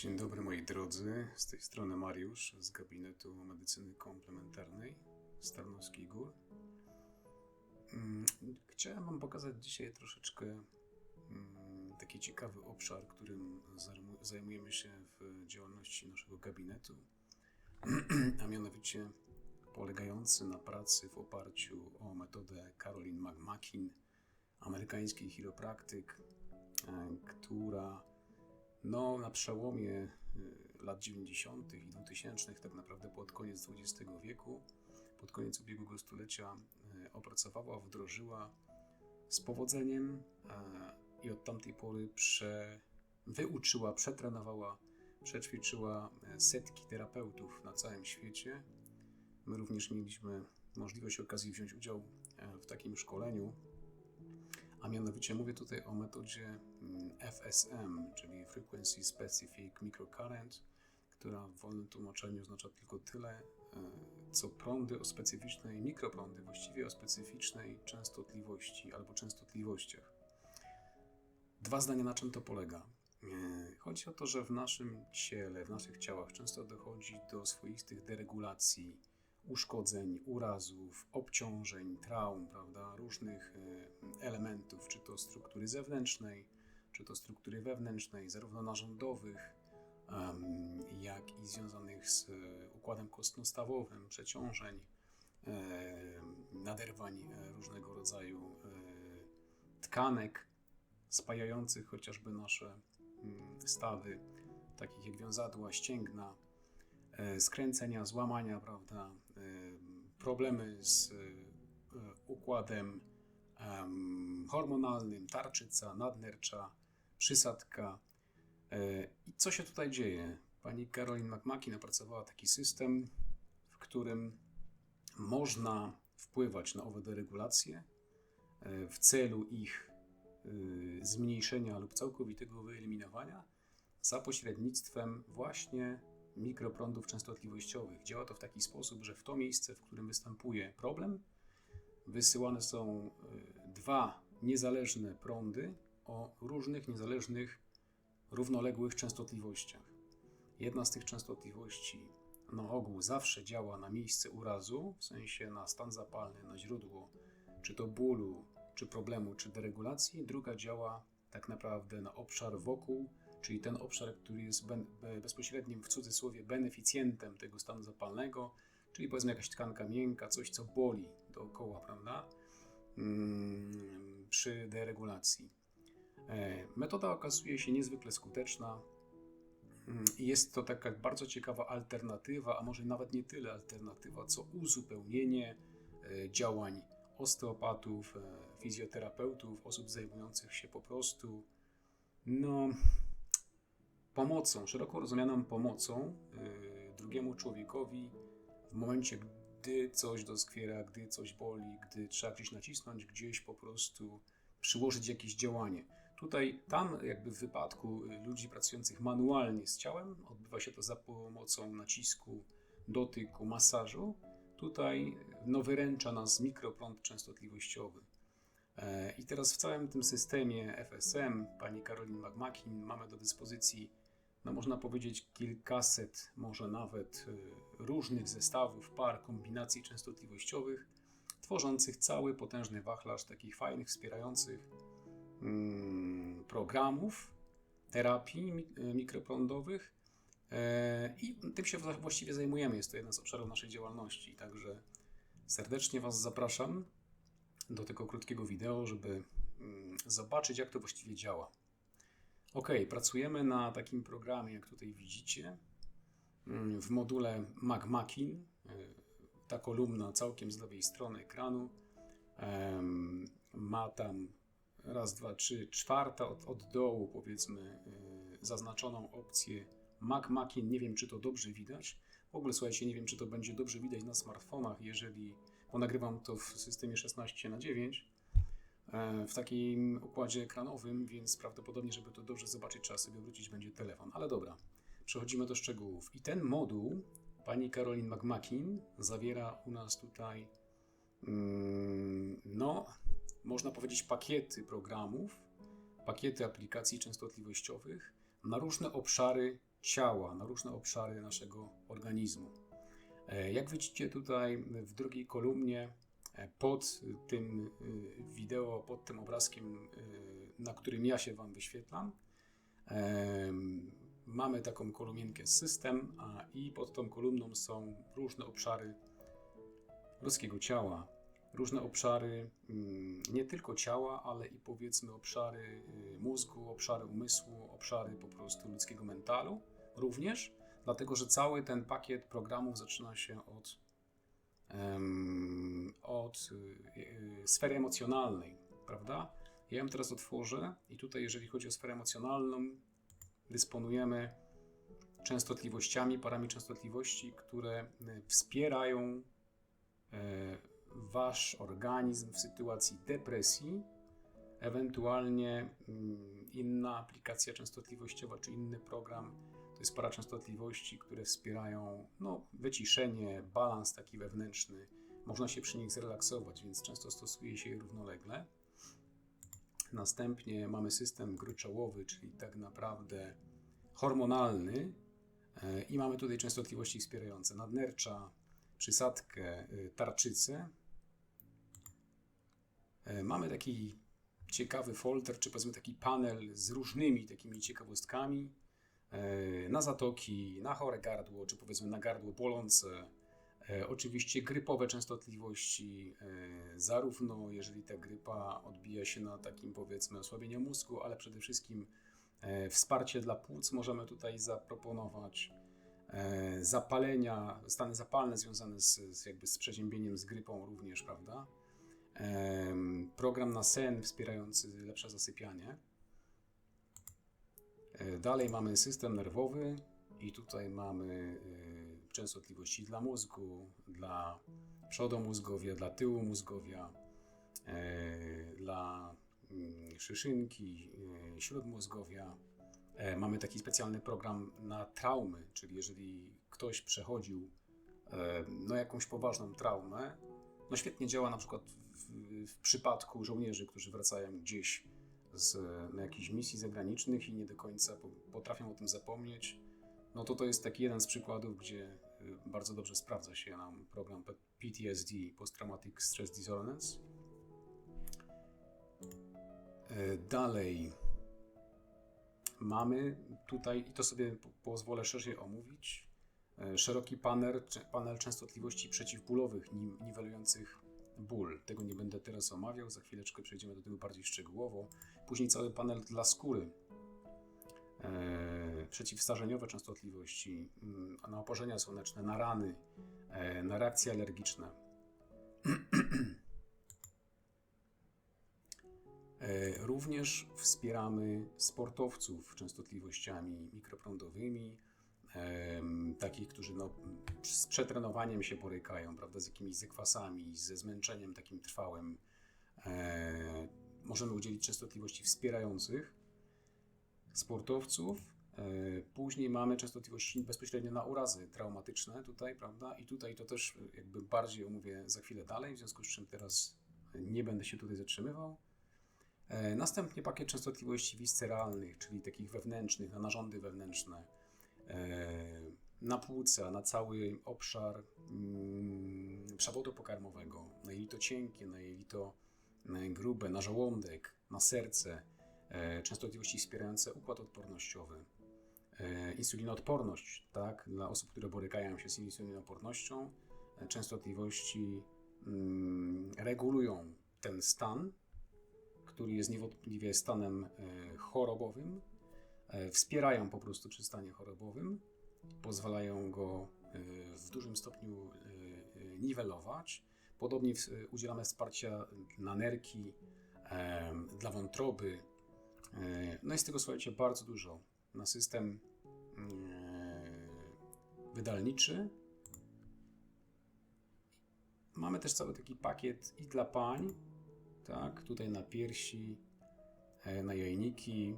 Dzień dobry moi drodzy, z tej strony Mariusz z gabinetu medycyny komplementarnej z Tarnowskich Gór. Mm, Chciałem Wam pokazać dzisiaj troszeczkę mm, taki ciekawy obszar, którym zajmu- zajmujemy się w działalności naszego gabinetu, a mianowicie polegający na pracy w oparciu o metodę Caroline McMakin, amerykański chiropraktyk, e, która no, na przełomie y, lat 90. i 2000, tak naprawdę pod koniec XX wieku, pod koniec ubiegłego stulecia, y, opracowała, wdrożyła z powodzeniem i od tamtej pory prze, wyuczyła, przetrenowała, przećwiczyła e, setki terapeutów na całym świecie. My również mieliśmy możliwość, okazji wziąć udział w takim szkoleniu, a mianowicie mówię tutaj o metodzie mm, FSM, czyli Frequency Specific Microcurrent, która w wolnym tłumaczeniu oznacza tylko tyle, e, co prądy o specyficznej, mikroprądy właściwie o specyficznej częstotliwości albo częstotliwościach. Dwa zdania na czym to polega. E, Chodzi o to, że w naszym ciele, w naszych ciałach często dochodzi do swoistych deregulacji, uszkodzeń, urazów, obciążeń, traum, prawda, różnych e, elementów, czy to struktury zewnętrznej, czy to struktury wewnętrznej, zarówno narządowych, jak i związanych z e, układem kostno-stawowym, przeciążeń, e, naderwań różnego rodzaju tkanek spajających chociażby nasze mm, stawy, takich jak wiązadła, ścięgna, skręcenia, złamania, prawda, e, problemy z e, układem em, hormonalnym, tarczyca, nadnercza, przysadka. E, I co się tutaj dzieje? Pani Caroline McMakin opracowała taki system, w którym można wpływać na owe deregulacje e, w celu ich zmniejszenia lub całkowitego wyeliminowania za pośrednictwem właśnie mikroprądów częstotliwościowych. Działa to w taki sposób, że w to miejsce, w którym występuje problem, wysyłane są y, dwa niezależne prądy o różnych niezależnych, równoległych częstotliwościach. Jedna z tych częstotliwości na ogół zawsze działa na miejsce urazu, w sensie na stan zapalny, na źródło, czy to bólu, czy problemu, czy deregulacji. Druga działa tak naprawdę na obszar wokół, czyli ten obszar, który jest bezpośrednim w cudzysłowie beneficjentem tego stanu zapalnego, czyli powiedzmy jakaś tkanka miękka, coś co boli dookoła, prawda? Mm, przy deregulacji. E, Metoda okazuje się niezwykle skuteczna. Mm, Jest to taka bardzo ciekawa alternatywa, a może nawet nie tyle alternatywa, co uzupełnienie e, działań osteopatów, e, fizjoterapeutów, osób zajmujących się po prostu no, pomocą, szeroko rozumianą pomocą y, drugiemu człowiekowi w momencie, gdy coś doskwiera, gdy coś boli, gdy trzeba gdzieś nacisnąć, gdzieś po prostu przyłożyć jakieś działanie. Tutaj, tam, jakby w wypadku y, ludzi pracujących manualnie z ciałem, odbywa się to za pomocą nacisku, dotyku, masażu. Tutaj no, wyręcza nas mikroprąd częstotliwościowy. E, I teraz w całym tym systemie FSM pani Caroline McMakin mamy do dyspozycji, no można powiedzieć, kilkaset, może nawet y, różnych zestawów, par, kombinacji częstotliwościowych, tworzących cały potężny wachlarz takich fajnych, wspierających mm, programów, terapii y, mikroprądowych. E, I tym się wła- właściwie zajmujemy. Jest to jeden z obszarów naszej działalności. Także serdecznie Was zapraszam do tego krótkiego wideo, żeby mm, zobaczyć, jak to właściwie działa. Ok, pracujemy na takim programie, jak tutaj widzicie, mm, w module MagMakin. Y, Ta kolumna całkiem z lewej strony ekranu ma tam raz, dwa, trzy, czwarta od, od dołu, powiedzmy, y, zaznaczoną opcję MagMakin. Nie wiem, czy to dobrze widać. W ogóle, słuchajcie, nie wiem, czy to będzie dobrze widać na smartfonach, jeżeli, bo nagrywam to w systemie 16 na 9 e, w takim układzie ekranowym, więc prawdopodobnie, żeby to dobrze zobaczyć, trzeba sobie wrócić będzie telefon. Ale dobra, przechodzimy do szczegółów. I ten moduł pani Caroline McMakin zawiera u nas tutaj, mm, no, można powiedzieć, pakiety programów, pakiety aplikacji częstotliwościowych na różne obszary ciała, na różne obszary naszego organizmu. E, Jak widzicie tutaj w drugiej kolumnie, e, pod tym e, wideo, pod tym obrazkiem, e, na którym ja się Wam wyświetlam, mamy taką kolumienkę system, a i pod tą kolumną są różne obszary ludzkiego ciała. Różne obszary mm, nie tylko ciała, ale i powiedzmy obszary y, mózgu, obszary umysłu, obszary po prostu ludzkiego mentalu również, dlatego że cały ten pakiet programów zaczyna się od, em, od y, y, sfery emocjonalnej, prawda? Ja ją teraz otworzę i tutaj, jeżeli chodzi o sferę emocjonalną, dysponujemy częstotliwościami, parami częstotliwości, które y, wspierają e, wasz organizm w sytuacji depresji, ewentualnie mm, inna aplikacja częstotliwościowa czy inny program. To jest para częstotliwości, które wspierają no, wyciszenie, balans taki wewnętrzny. Można się przy nich zrelaksować, więc często stosuje się je równolegle. Następnie mamy system gryczołowy, czyli tak naprawdę hormonalny e, i mamy tutaj częstotliwości wspierające nadnercza, przysadkę, y, tarczycę. E, Mamy taki ciekawy folder, czy powiedzmy taki panel z różnymi takimi ciekawostkami e, na zatoki, na chore gardło, czy powiedzmy na gardło bolące. E, Oczywiście grypowe częstotliwości, e, zarówno jeżeli ta grypa odbija się na takim powiedzmy osłabieniu mózgu, ale przede wszystkim e, wsparcie dla płuc możemy tutaj zaproponować. Zapalenia, stany zapalne związane z, z jakby z przeziębieniem, z grypą również, prawda? Program na sen wspierający lepsze zasypianie. Dalej mamy system nerwowy i tutaj mamy częstotliwości dla mózgu, dla przodomózgowia, dla tyłu mózgowia, e, dla mm, szyszynki, e, śródmózgowia. E, Mamy taki specjalny program na traumy, czyli jeżeli ktoś przechodził no, jakąś poważną traumę, no świetnie działa na przykład w, w przypadku żołnierzy, którzy wracają gdzieś z na jakichś misji zagranicznych i nie do końca po, potrafią o tym zapomnieć. No to to jest taki jeden z przykładów, gdzie y, bardzo dobrze sprawdza się nam program PTSD, Post Traumatic Stress Disorders. E, Dalej mamy tutaj, i to sobie po- pozwolę szerzej omówić, e, szeroki panel, panel częstotliwości przeciwbólowych, ni- niwelujących ból. Tego nie będę teraz omawiał, za chwileczkę przejdziemy do tego bardziej szczegółowo. Później cały panel dla skóry, przeciwstarzeniowe częstotliwości, mm, na oparzenia słoneczne, na rany, e, na reakcje alergiczne. E, Również wspieramy sportowców częstotliwościami mikroprądowymi, takich, którzy no, z przetrenowaniem się borykają, prawda, z jakimiś zakwasami, ze zmęczeniem takim trwałym. E, możemy udzielić częstotliwości wspierających sportowców. E, później mamy częstotliwości bezpośrednio na urazy traumatyczne tutaj, prawda, i tutaj to też jakby bardziej omówię za chwilę dalej, w związku z czym teraz nie będę się tutaj zatrzymywał. E, Następnie pakiet częstotliwości visceralnych, czyli takich wewnętrznych, na narządy wewnętrzne, e, na płuca, na cały obszar mm, przewodu pokarmowego, na jelito cienkie, na jelito grube, na żołądek, na serce, częstotliwości wspierające układ odpornościowy, e, insulinoodporność, tak, dla osób, które borykają się z insulinoodpornością, e, częstotliwości mm, regulują ten stan, który jest niewątpliwie stanem e, chorobowym, e, wspierają po prostu przy stanie chorobowym, pozwalają go e, w dużym stopniu e, e, niwelować. Podobnie udzielamy wsparcia na nerki, e, dla wątroby. E, No jest tego, słuchajcie, bardzo dużo na system e, wydalniczy. Mamy też cały taki pakiet i dla pań, tak, tutaj na piersi, e, na jajniki,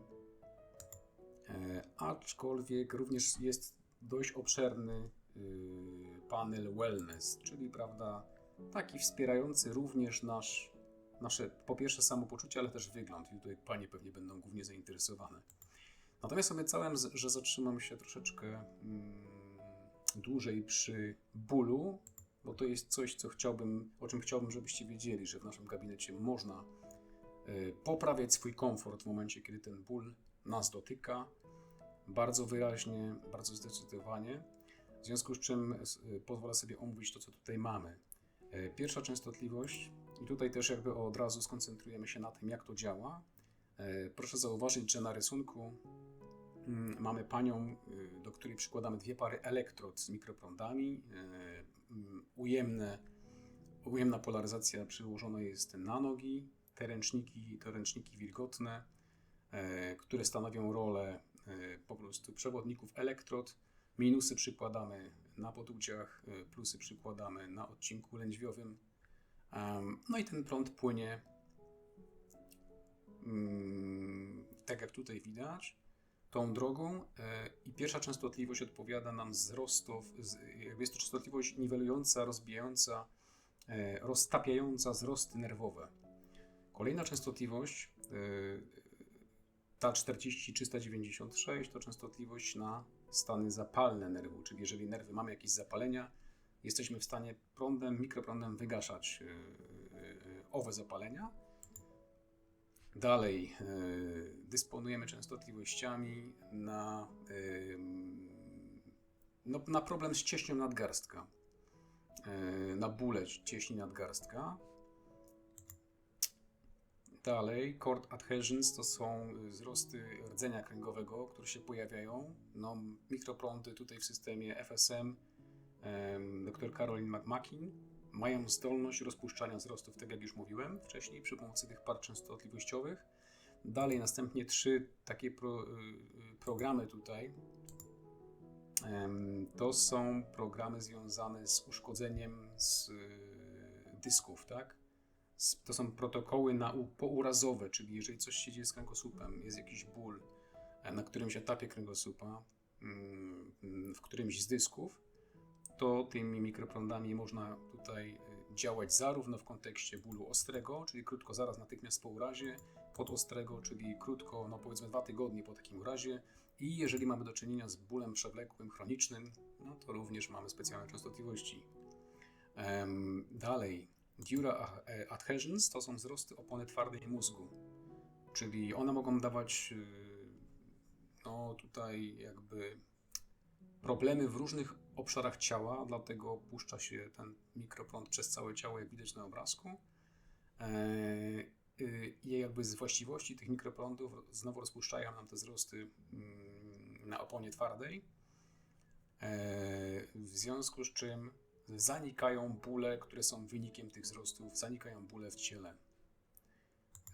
aczkolwiek również jest dość obszerny panel wellness, czyli prawda, taki wspierający również nasz, nasze po pierwsze samopoczucie, ale też wygląd. I tutaj panie pewnie będą głównie zainteresowane. Natomiast obiecałem, że zatrzymam się troszeczkę mm, dłużej przy bólu, bo to jest coś, co chciałbym, o czym chciałbym, żebyście wiedzieli, że w naszym gabinecie można y, poprawiać swój komfort w momencie, kiedy ten ból nas dotyka, bardzo wyraźnie, bardzo zdecydowanie. W związku z czym y, pozwolę sobie omówić to, co tutaj mamy. Y, Pierwsza częstotliwość, i tutaj też jakby od razu skoncentrujemy się na tym, jak to działa. Y, Proszę zauważyć, że na rysunku mm, mamy panią, y, do której przykładamy dwie pary elektrod z mikroprądami. y, mm, Ujemne, ujemna polaryzacja przyłożona jest na nogi, te ręczniki, to ręczniki wilgotne, e, które stanowią rolę e, po prostu przewodników elektrod. Minusy przykładamy na podudziach, e, plusy przykładamy na odcinku lędźwiowym. No i ten prąd płynie, mm, tak jak tutaj widać, tą drogą e, i pierwsza częstotliwość odpowiada nam wzrostów, jest to częstotliwość niwelująca, rozbijająca, e, roztapiająca wzrosty nerwowe. Kolejna częstotliwość, e, ta 40396, to częstotliwość na stany zapalne nerwu, czyli jeżeli nerwy mamy jakieś zapalenia, jesteśmy w stanie prądem, mikroprądem wygaszać e, e, owe zapalenia. Dalej e, dysponujemy częstotliwościami na, no, na problem z cieśnią nadgarstka, e, na bóle cieśni nadgarstka. Dalej, cord adhesions to są wzrosty rdzenia kręgowego, które się pojawiają. No, mikroprądy tutaj w systemie FSM dr Caroline McMakin mają zdolność rozpuszczania wzrostów, tak jak już mówiłem wcześniej, przy pomocy tych par częstotliwościowych. Dalej, następnie trzy takie pro, y, y, programy tutaj. To są programy związane z uszkodzeniem z y, dysków, tak? To są protokoły na, pourazowe, czyli jeżeli coś się dzieje z kręgosłupem, jest jakiś ból e, na którymś etapie kręgosłupa, mm, w którymś z dysków, to tymi mikroprądami można tutaj y, działać zarówno w kontekście bólu ostrego, czyli krótko zaraz natychmiast po urazie, podostrego, czyli krótko, no powiedzmy dwa tygodnie po takim urazie. I jeżeli mamy do czynienia z bólem przewlekłym, chronicznym, no to również mamy specjalne częstotliwości. Em, dalej, dura e, adhesions to są wzrosty opony twardej mózgu, czyli one mogą dawać y, no tutaj jakby problemy w różnych obszarach ciała, dlatego puszcza się ten mikroprąd przez całe ciało, jak widać na obrazku. E, y, I jakby z właściwości tych mikroprądów znowu rozpuszczają nam te wzrosty mm, na oponie twardej. E, W związku z czym zanikają bóle, które są wynikiem tych wzrostów, zanikają bóle w ciele.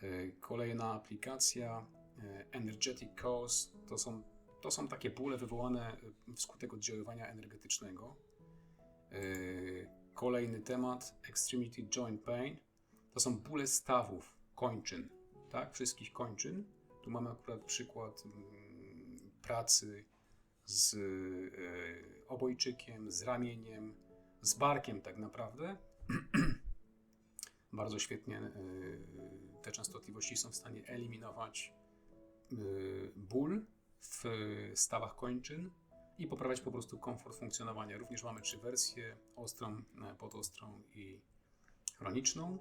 E, Kolejna aplikacja e, Energetic Cause to są, to są takie bóle wywołane wskutek oddziaływania energetycznego. E, Kolejny temat Extremity Joint Pain to są bóle stawów, kończyn, tak? Wszystkich kończyn. Tu mamy akurat przykład mm, pracy z e, obojczykiem, z ramieniem, z barkiem tak naprawdę. Bardzo świetnie e, te częstotliwości są w stanie eliminować ból w stawach kończyn i poprawiać po prostu komfort funkcjonowania. Również mamy trzy wersje: ostrą, e, podostrą i chroniczną.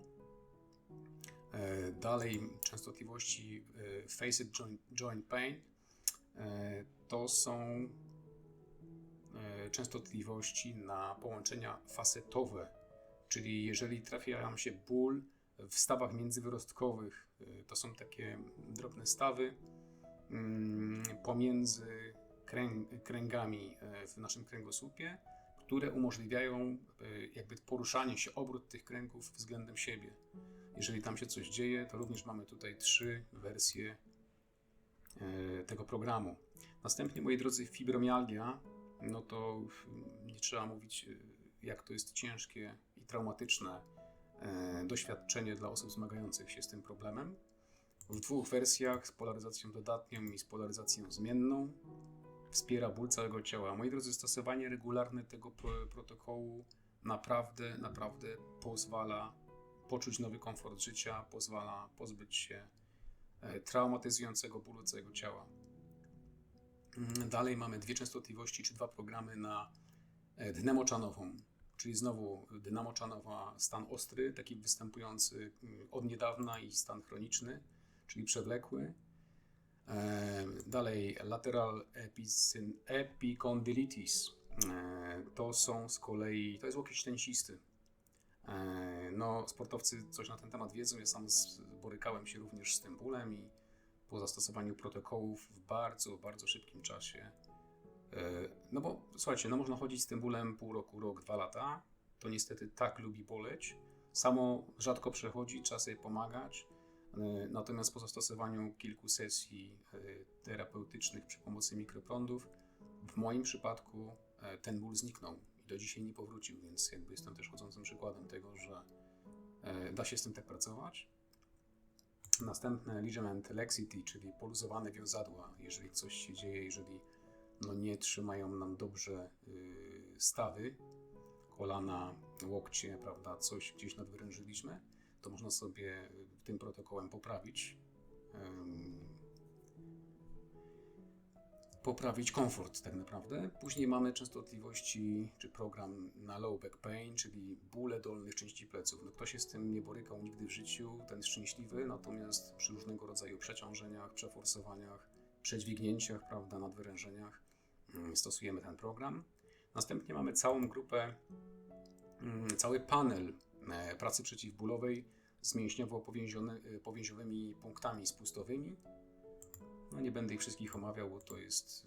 E, Dalej częstotliwości e, Facet joint, joint Pain to są częstotliwości na połączenia facetowe, czyli jeżeli trafia nam się ból w stawach międzywyrostkowych, to są takie drobne stawy pomiędzy kręg, kręgami e, w naszym kręgosłupie, które umożliwiają e, jakby poruszanie się, obrót tych kręgów względem siebie. Jeżeli tam się coś dzieje, to również mamy tutaj trzy wersje e, tego programu. Następnie, moi drodzy, fibromialgia, no to nie trzeba mówić, jak to jest ciężkie i traumatyczne doświadczenie dla osób zmagających się z tym problemem. W dwóch wersjach, z polaryzacją dodatnią i z polaryzacją zmienną. Wspiera ból całego ciała. Moi drodzy, stosowanie regularne tego pro- protokołu naprawdę, naprawdę pozwala poczuć nowy komfort życia, pozwala pozbyć się e, traumatyzującego bólu całego ciała. Mm, Dalej mamy dwie częstotliwości czy dwa programy na e, dnemoczanową, czyli znowu dynamoczanowa stan ostry, taki występujący mm, od niedawna i stan chroniczny, czyli przewlekły. Dalej lateral epicondylitis. E, To są z kolei, to jest łokieć tęsisty. E, No, sportowcy coś na ten temat wiedzą. Ja sam borykałem się również z tym bólem i po zastosowaniu protokołów w bardzo, bardzo szybkim czasie. e, No bo słuchajcie, no można chodzić z tym bólem pół roku, rok, dwa lata. To niestety tak lubi boleć. Samo rzadko przechodzi, trzeba sobie pomagać. E, Natomiast po zastosowaniu kilku sesji e, terapeutycznych przy pomocy mikroprądów, w moim przypadku e, ten ból zniknął i do dzisiaj nie powrócił, więc jakby jestem też chodzącym przykładem tego, że da się z tym tak pracować. Następne ligament laxity, czyli poluzowane wiązadła, jeżeli coś się dzieje, jeżeli no nie trzymają nam dobrze y, stawy, kolana, łokcie, prawda, coś gdzieś nadwyrężyliśmy, to można sobie tym protokołem poprawić. poprawić komfort tak naprawdę. Później mamy częstotliwości czy program na low back pain, czyli bóle dolnych części pleców. No, kto się z tym nie borykał nigdy w życiu, ten szczęśliwy, natomiast przy różnego rodzaju przeciążeniach, przeforsowaniach, przedźwignięciach, prawda, nadwyrężeniach mm, stosujemy ten program. Następnie mamy całą grupę, mm, cały panel e, pracy przeciwbólowej z mięśniowo-powięziowymi punktami spustowymi. No nie będę ich wszystkich omawiał, bo to jest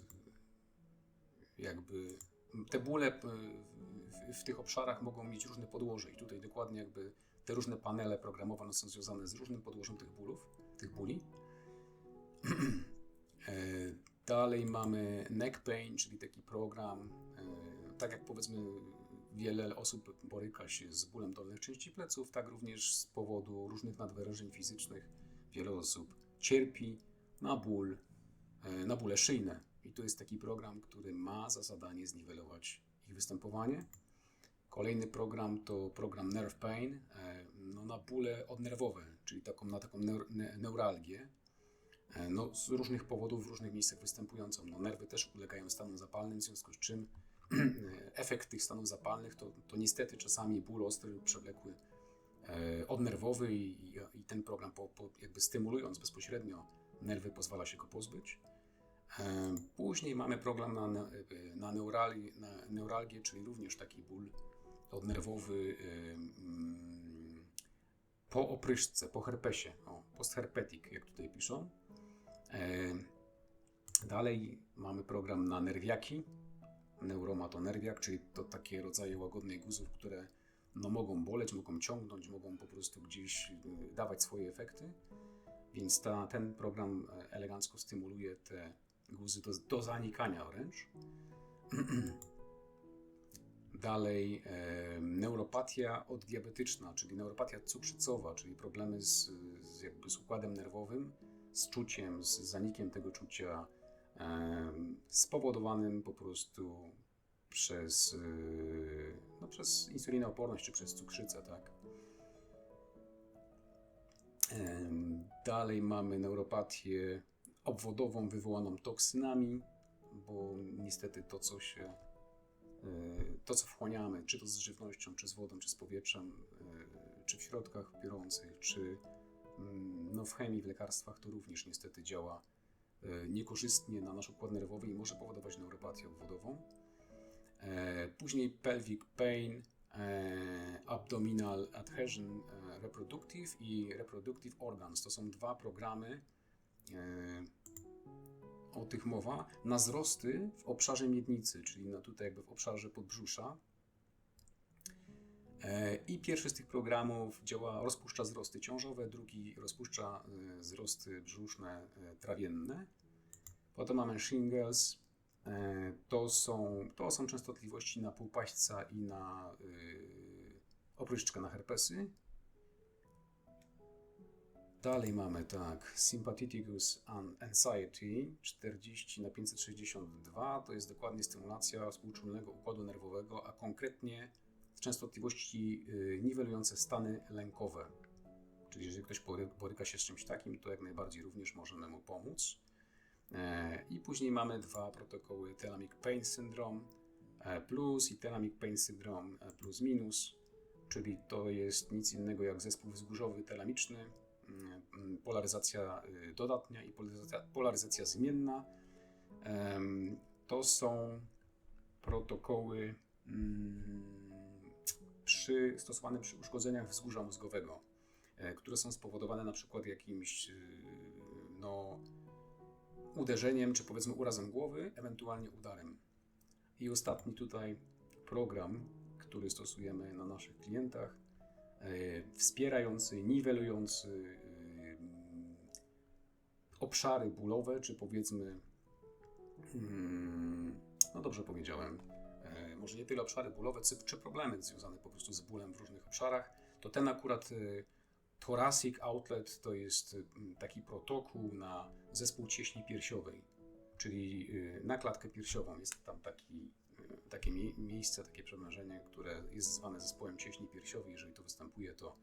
y, jakby te bóle y, w, w tych obszarach mogą mieć różne podłoże i tutaj dokładnie jakby te różne panele programowane są związane z różnym podłożem tych bólów, tych bóli. E, Dalej mamy neck pain, czyli taki program, e, tak jak powiedzmy wiele osób boryka się z bólem dolnych części pleców, tak również z powodu różnych nadwyrężeń fizycznych wiele osób cierpi na ból, e, na bóle szyjne. I to jest taki program, który ma za zadanie zniwelować ich występowanie. Kolejny program to program Nerve Pain, e, no na bóle odnerwowe, czyli taką, na taką neur, ne, neuralgię. E, No, z różnych powodów w różnych miejscach występującą. No, nerwy też ulegają stanom zapalnym, w związku z czym efekt tych stanów zapalnych to, to niestety czasami ból ostry lub przewlekły e, odnerwowy i, i, ten program po, po, jakby stymulując bezpośrednio nerwy pozwala się go pozbyć. E, Później mamy program na, na, neurali, na neuralgię, czyli również taki ból odnerwowy e, mm, po opryszce, po herpesie, o, postherpetic, jak tutaj piszą. E, Dalej mamy program na nerwiaki, neuromatonerwiak, czyli to takie rodzaje łagodnych guzów, które no, mogą boleć, mogą ciągnąć, mogą po prostu gdzieś y, dawać swoje efekty. Więc ta, ten program e, elegancko stymuluje te guzy do, do zanikania wręcz. Dalej e, neuropatia oddiabetyczna, czyli neuropatia cukrzycowa, czyli problemy z, z, jakby z układem nerwowym, z czuciem, z zanikiem tego czucia, spowodowanym po prostu przez, e, no, przez insulinooporność czy przez cukrzycę, tak. Dalej mamy neuropatię obwodową wywołaną toksynami, bo niestety to, co się, e, to, co wchłaniamy, czy to z żywnością, czy z wodą, czy z powietrzem, e, czy w środkach piorących, czy mm, no, w chemii, w lekarstwach, to również niestety działa niekorzystnie na nasz układ nerwowy i może powodować neuropatię obwodową. E, Później pelvic pain, e, abdominal adhesion e, reproductive i reproductive organs. To są dwa programy, e, o tych mowa, na wzrosty w obszarze miednicy, czyli na tutaj jakby w obszarze podbrzusza. E, I pierwszy z tych programów działa, rozpuszcza wzrosty ciążowe, drugi rozpuszcza e, wzrosty brzuszne e, trawienne. Potem mamy shingles, To są, to są częstotliwości na półpaśćca i na yy, na herpesy. Dalej mamy tak, Sympatheticus an- Anxiety 40 na 562 to jest dokładnie stymulacja współczulnego układu nerwowego, a konkretnie częstotliwości yy, niwelujące stany lękowe. Czyli jeżeli ktoś bory- boryka się z czymś takim, to jak najbardziej również możemy mu pomóc. E, I później mamy dwa protokoły Thalamic Pain Syndrome e, plus i Thalamic Pain Syndrome e, plus minus, czyli to jest nic innego jak zespół wzgórzowy telamiczny, mm, mm, polaryzacja y, dodatnia i polaryzacja, polaryzacja zmienna. To są protokoły mm, przy, stosowane przy uszkodzeniach wzgórza mózgowego, e, które są spowodowane na przykład jakimś y, no, uderzeniem, czy powiedzmy urazem głowy, ewentualnie udarem. I ostatni tutaj program, który stosujemy na naszych klientach, e, wspierający, niwelujący e, obszary bólowe, czy powiedzmy, mm, no dobrze powiedziałem, e, może nie tyle obszary bólowe, czy, problemy związane po prostu z bólem w różnych obszarach, to ten akurat e, thoracic outlet to jest mm, taki protokół na zespół cieśni piersiowej, czyli y, na klatkę piersiową jest tam taki, y, takie mie- miejsce, takie przemężenie, które jest zwane zespołem cieśni piersiowej. Jeżeli to występuje, to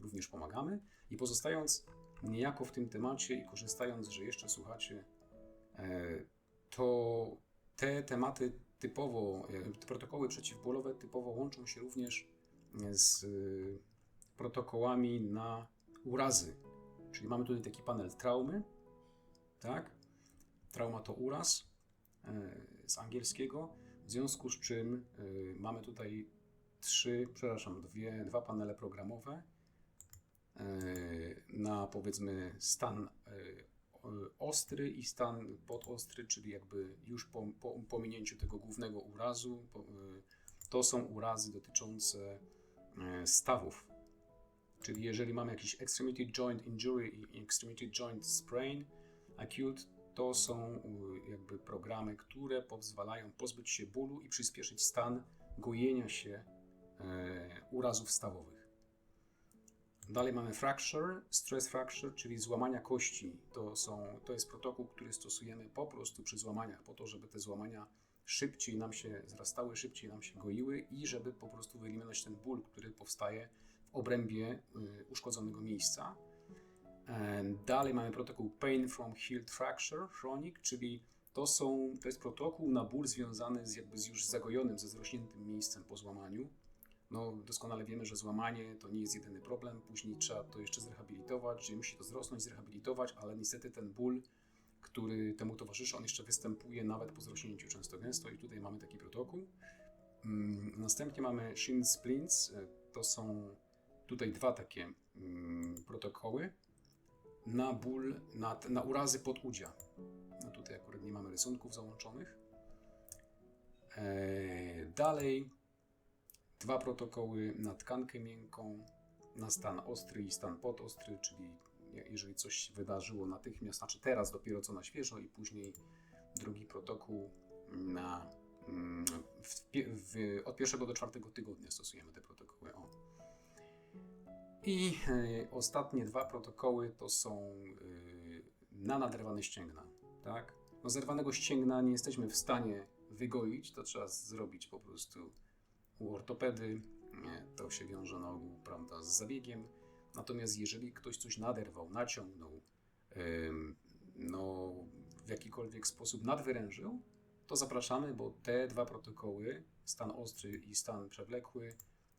również pomagamy. I pozostając niejako w tym temacie i korzystając, że jeszcze słuchacie, e, to te tematy typowo, e, te protokoły przeciwbólowe typowo łączą się również z y, protokołami na urazy. Czyli mamy tutaj taki panel traumy, tak? Trauma to uraz e, z angielskiego, w związku z czym e, mamy tutaj trzy, przepraszam, dwie, dwa panele programowe e, na powiedzmy stan e, ostry i stan podostry, czyli jakby już po, po pominięciu tego głównego urazu. E, to są urazy dotyczące e, stawów. Czyli jeżeli mamy jakiś extremity joint injury i extremity joint sprain acute, to są y, jakby programy, które pozwalają pozbyć się bólu i przyspieszyć stan gojenia się urazów stawowych. Dalej mamy fracture, stress fracture, czyli złamania kości. To, są, to jest protokół, który stosujemy po prostu przy złamaniach, po to, żeby te złamania szybciej nam się zrastały, szybciej nam się goiły i żeby po prostu wyeliminować ten ból, który powstaje w obrębie y, uszkodzonego miejsca. Dalej mamy protokół Pain from Healed Fracture Chronic, czyli to, są, to jest protokół na ból związany z jakby z już zagojonym, ze zrośniętym miejscem po złamaniu. No, doskonale wiemy, że złamanie to nie jest jedyny problem, później trzeba to jeszcze zrehabilitować, że musi to zrosnąć, zrehabilitować, ale niestety ten ból, który temu towarzyszy, on jeszcze występuje nawet po zrośnięciu często gęsto i tutaj mamy taki protokół. Mm, Następnie mamy shin splints, to są tutaj dwa takie mm, protokoły na ból, na, na urazy podudzia. No tutaj akurat nie mamy rysunków załączonych. Eee, dalej dwa protokoły na tkankę miękką, na stan ostry i stan podostry, czyli je- jeżeli coś się wydarzyło natychmiast, znaczy teraz dopiero co na świeżo i później drugi protokół na mm, w, w, od pierwszego do czwartego tygodnia stosujemy te protokoły. O. I e, ostatnie dwa protokoły to są e, na naderwane ścięgna. Tak? No, zerwanego ścięgna nie jesteśmy w stanie wygoić, to trzeba zrobić po prostu u ortopedy. To się wiąże na ogół prawda, z zabiegiem. Natomiast jeżeli ktoś coś naderwał, naciągnął, no, w jakikolwiek sposób nadwyrężył, to zapraszamy, bo te dwa protokoły, stan ostry i stan przewlekły,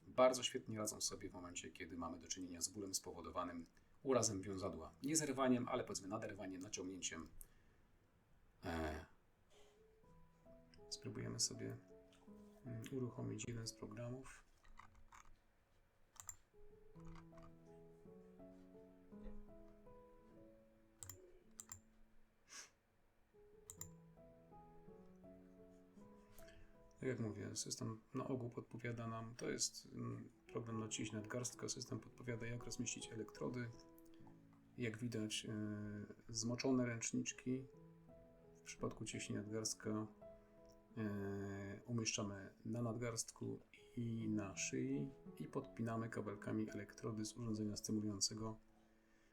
bardzo świetnie radzą sobie w momencie, kiedy mamy do czynienia z bólem spowodowanym urazem wiązadła. Nie zerwaniem, ale powiedzmy naderwaniem, naciągnięciem. E, spróbujemy sobie uruchomić jeden z programów. Tak jak mówię, system na ogół podpowiada nam, to jest mm, program na nadgarstka, system podpowiada jak rozmieścić elektrody. Jak widać, e, zmoczone ręczniczki w przypadku ciśni nadgarstka umieszczamy na nadgarstku i na szyi i podpinamy kabelkami elektrody z urządzenia stymulującego,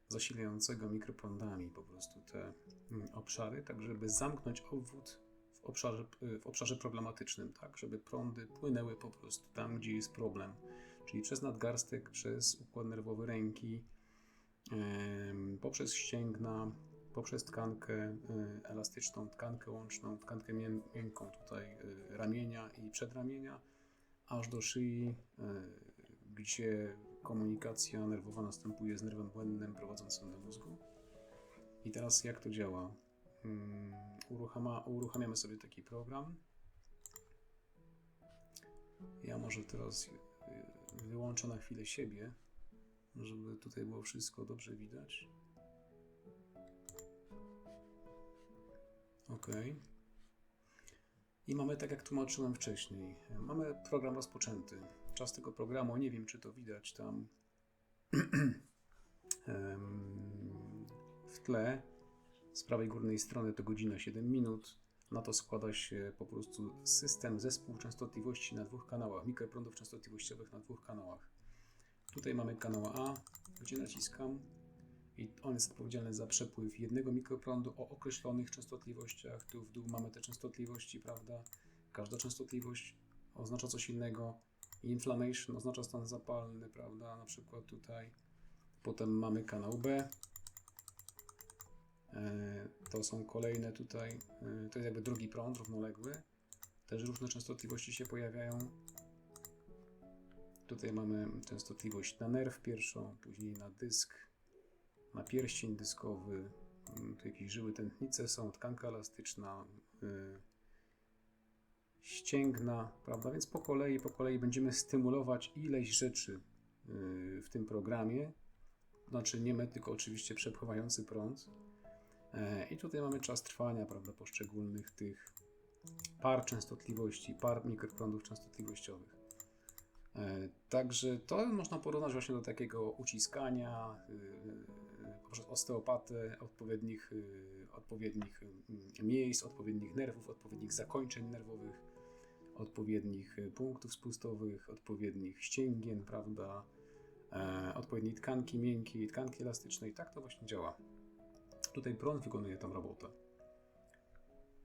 zasilającego mikroprądami po prostu te mm, obszary, tak żeby zamknąć obwód w obszarze, w obszarze problematycznym, tak, żeby prądy płynęły po prostu tam, gdzie jest problem, czyli przez nadgarstek, przez układ nerwowy ręki, poprzez ścięgna, poprzez tkankę y, elastyczną, tkankę łączną, tkankę mię- miękką tutaj y, ramienia i przedramienia, aż do szyi, y, gdzie komunikacja nerwowa następuje z nerwem błędnym prowadzącym do mózgu. I teraz jak to działa? Mm, Uruchama, uruchamiamy sobie taki program. Ja może teraz wyłączę na chwilę siebie, żeby tutaj było wszystko dobrze widać. OK. I mamy tak jak tłumaczyłem wcześniej. Mamy program rozpoczęty. Czas tego programu, nie wiem czy to widać tam w tle. Z prawej górnej strony to godzina 7 minut. Na to składa się po prostu system zespół częstotliwości na dwóch kanałach, mikroprądów częstotliwościowych na dwóch kanałach. Tutaj mamy kanał A, gdzie naciskam i on jest odpowiedzialny za przepływ jednego mikroprądu o określonych częstotliwościach. Tu w dół mamy te częstotliwości, prawda? Każda częstotliwość oznacza coś innego. Inflammation oznacza stan zapalny, prawda? Na przykład tutaj. Potem mamy kanał B. E, To są kolejne tutaj, e, to jest jakby drugi prąd równoległy. Też różne częstotliwości się pojawiają. Tutaj mamy częstotliwość na nerw pierwszą, później na dysk, na pierścień dyskowy. Mm, Tu jakieś żyły tętnice są, tkanka elastyczna, y, ścięgna, prawda? Więc po kolei, po kolei będziemy stymulować ileś rzeczy y, w tym programie. Znaczy nie my, tylko oczywiście przepływający prąd. E, I tutaj mamy czas trwania, prawda, poszczególnych tych par częstotliwości, par mikroprądów częstotliwościowych. E, Także to można porównać właśnie do takiego uciskania y, poprzez osteopatę odpowiednich, y, odpowiednich y, miejsc, odpowiednich nerwów, odpowiednich zakończeń nerwowych, odpowiednich y, punktów spustowych, odpowiednich ścięgien, prawda, e, odpowiedniej tkanki miękkiej, tkanki elastycznej. Tak to właśnie działa. Tutaj prąd wykonuje tą robotę.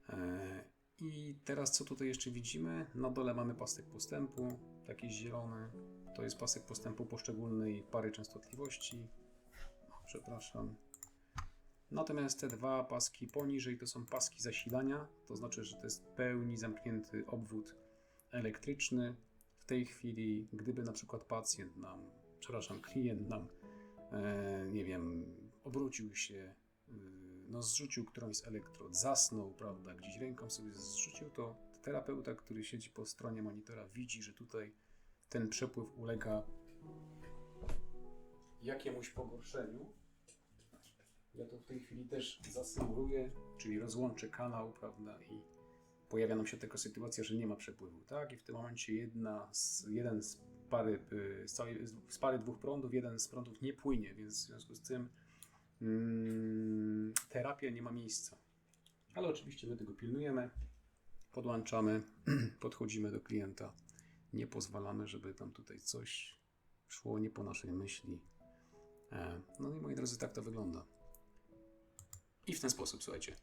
E, I teraz co tutaj jeszcze widzimy? Na dole mamy pasek postępu, taki zielony. To jest pasek postępu poszczególnej pary częstotliwości. Przepraszam. Natomiast te dwa paski poniżej to są paski zasilania, to znaczy, że to jest pełni zamknięty obwód elektryczny. W tej chwili, gdyby na przykład pacjent nam, przepraszam, klient nam, e, nie wiem, obrócił się, y, no zrzucił którąś z elektrod, zasnął, prawda, gdzieś ręką sobie zrzucił, to terapeuta, który siedzi po stronie monitora, widzi, że tutaj ten przepływ ulega jakiemuś pogorszeniu. Ja to w tej chwili też zasymuluję, czyli rozłączę kanał, prawda, i pojawia nam się taka sytuacja, że nie ma przepływu, tak? I w tym momencie jedna z, jeden z pary, y, z, całej, z pary dwóch prądów, jeden z prądów nie płynie, więc w związku z tym mm, terapia nie ma miejsca. Ale oczywiście my tego pilnujemy, podłączamy, podchodzimy do klienta, nie pozwalamy, żeby tam tutaj coś szło nie po naszej myśli. E, No i moi drodzy, tak to wygląda. I w ten sposób, słuchajcie.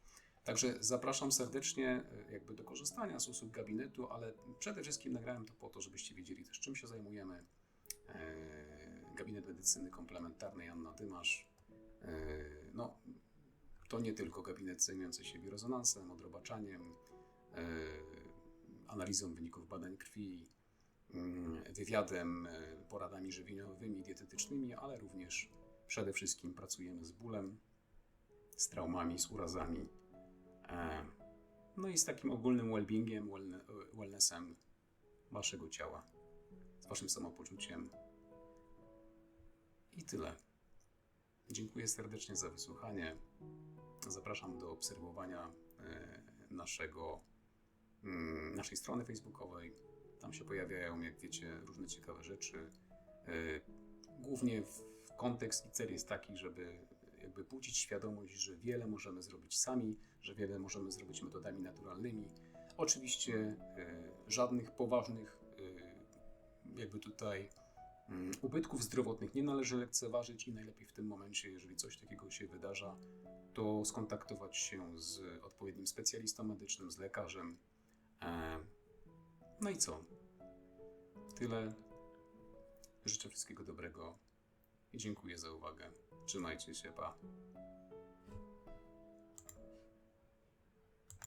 Także zapraszam serdecznie e, jakby do korzystania z usług gabinetu, ale przede wszystkim nagrałem to po to, żebyście wiedzieli też czym się zajmujemy. E, Gabinet medycyny komplementarnej Anna Dymasz. E, No, to nie tylko gabinet zajmujący się biorezonansem, odrobaczaniem, analizą wyników badań krwi, mm, wywiadem, poradami żywieniowymi, dietetycznymi, ale również przede wszystkim pracujemy z bólem, z traumami, z urazami. E, No i z takim ogólnym well-beingiem, wellne- wellnessem waszego ciała, z waszym samopoczuciem. I tyle. Dziękuję serdecznie za wysłuchanie. Zapraszam do obserwowania e, naszego, mm, naszej strony facebookowej. Tam się pojawiają, jak wiecie, różne ciekawe rzeczy. E, Głównie w kontekst i cel jest taki, żeby jakby budzić świadomość, że wiele możemy zrobić sami, że wiele możemy zrobić metodami naturalnymi. Oczywiście e, żadnych poważnych e, jakby tutaj mm, ubytków zdrowotnych nie należy lekceważyć i najlepiej w tym momencie, jeżeli coś takiego się wydarza, to skontaktować się z odpowiednim specjalistą medycznym, z lekarzem. E, No i co? Tyle. Życzę wszystkiego dobrego dziękuję za uwagę. Trzymajcie się, pa.